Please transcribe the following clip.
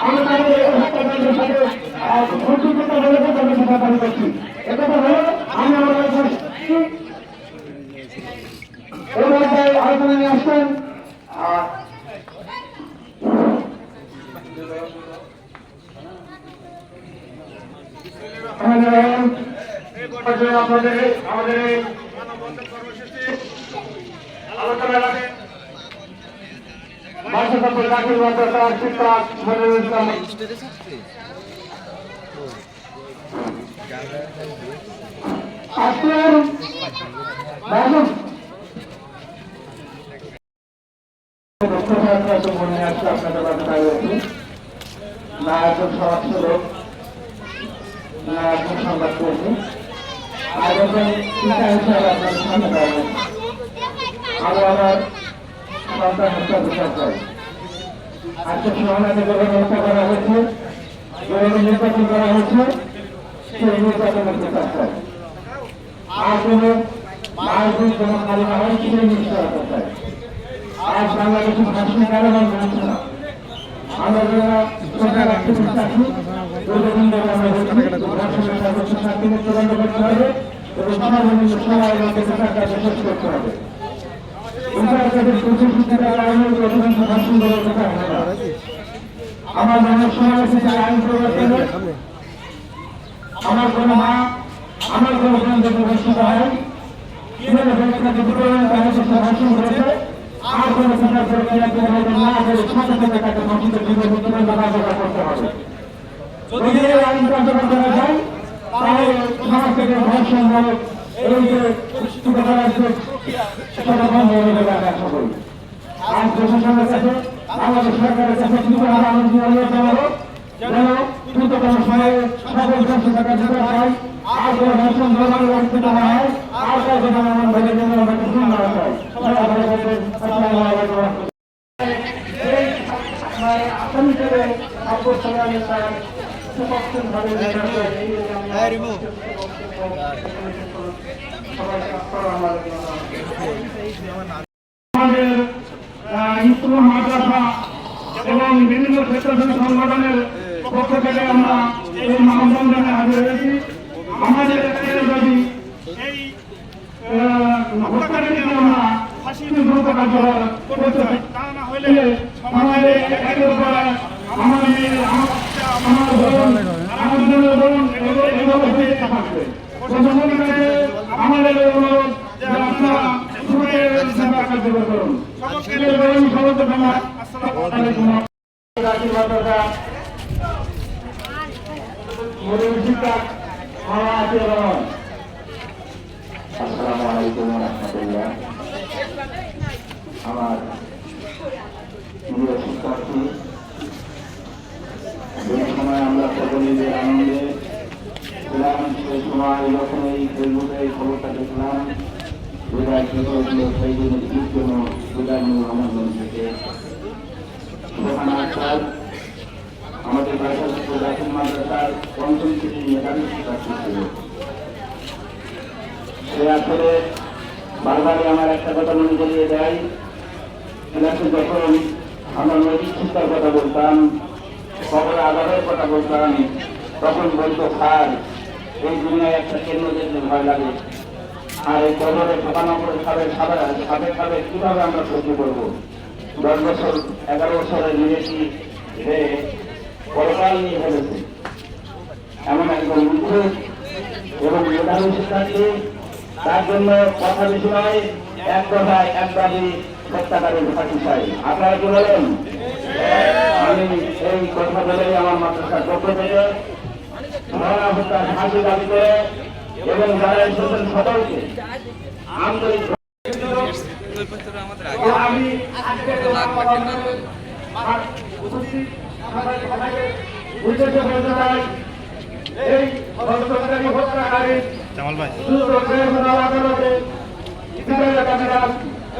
আমরা তাদের হত্যাকাণ্ডের সাথে বলে তাদের সাথে দাবি করছি একথা হলো আমি আমার এই পর্যায়ে আলোচনা নিয়ে আসছেন আহ, আমাদের আমাদের আলোচনা রাখেন বাসকাপুর দাখিল মাদ্রাসার শিক্ষক মনিরুল ইসলাম আজকের আপনাদের কাছে দাঁড়িয়েছি না একজন সমাজসেবক না একজন সংবাদ কর্মী আর একজন পিতা হিসাবে আমি আমার সন্তান হত্যা বিচার চাই আজকে সমাজে যেভাবে হত্যা করা হয়েছে। যেভাবে নির্বাচন করা হয়েছে। সেই নির্বাচনের বিচার চাই আর কোনো মায়ের কোনো খালি বাংলাদেশের ভাষণ কারণ বলছে না। আমরা হয় মনের সময় এসেছে আইন প্রবর্তনের আমার কোনো মা আমার কোনো বোন যদি হয় কীভাবে ব্যবস্থাকে বিতরণ তাদের সাথে ভাষণ যদি এই আইন কার্যকর করা যায় তাহলে সমাজ থেকে ধর্ষণ এই সরকারের কাছে কৃপা আনন্দ জানাব যেন দ্রুততম যেন এমন ভাবে যেন আমাদের শুরু না হয় সবাই ভালো থাকবেন আসসালামু আলাইকুম ওয়া রাহমাতুল্লাহ। এই মানে আসামি হিসেবে আব্দুল সালাম স্যার সুপক্ষভাবে নির্বাচিত এই যে আমি- সবাইকে আসসালামু আলাইকুম ওয়া রাহমাতুল্লাহ। আমাদের এবং বিভিন্ন স্বেচ্ছাসেবী সংগঠনের পক্ষ থেকে আমরা এই মানববন্ধনে হাজির হয়েছি আমাদের এখানে যদি এই আহ, হত্যাকারীকে আমরা দ্রুত কার্যকর করতে পারি তা না হলে আমাদের আমাদের অনুরোধ যে আপনারা করুন সকলকে বলুন সবাইকে ধন্যবাদ আসসালামু আলাইকুম রাকিব মাদ্রাসা মরুল শিক্ষক মাওলানা আতিউর রহমান আসসালামু আলাইকুম রহমতুল্লাহ আমার প্রিয় শিক্ষার্থী যে সময় আমরা সকলের আনন্দে ছিলাম সময় এই ফেসবুকে খবরটা দেখলাম, বিদায় হলো সেই জন্য রহমান থেকে আমাদের পঞ্চম আমার একটা কথা মনে করিয়ে দেয় যখন আমরা নৈতিক শিক্ষার কথা বলতাম খবর আধারের কথা বলতাম তখন বলতো, স্যার, এই দুনিয়ায় একটা কেন্দ্র দেখলে ভয় লাগে। আর এই কবরে ঢোকানো করে খাবে সাবে সাবে খাবে, কীভাবে আমরা সহ্য করব? দশ বছর, এগারো বছরের নিয়েছি যে পরকাল নিয়ে ফেলেছে এমন একজন মুখ্য এবং মেধাবী শিক্ষার্থী, তার জন্য কথা বিষয় এক কথায় এক দাবি হত্যাকারী ফাঁসি চাই। আপনারা কি বলেন? আমি এই কথা বলেই আমার মাদ্রাসার পক্ষ থেকে ধরা হত্যার ফাঁসি দাবি করে এবং যারা এসেছেন সকলকে আন্তরিক আমি উপস্থিত উদ্দেশ্য বলতে চাই এই সরকারি হত্যাকারী জামাল ভাই। আদালতে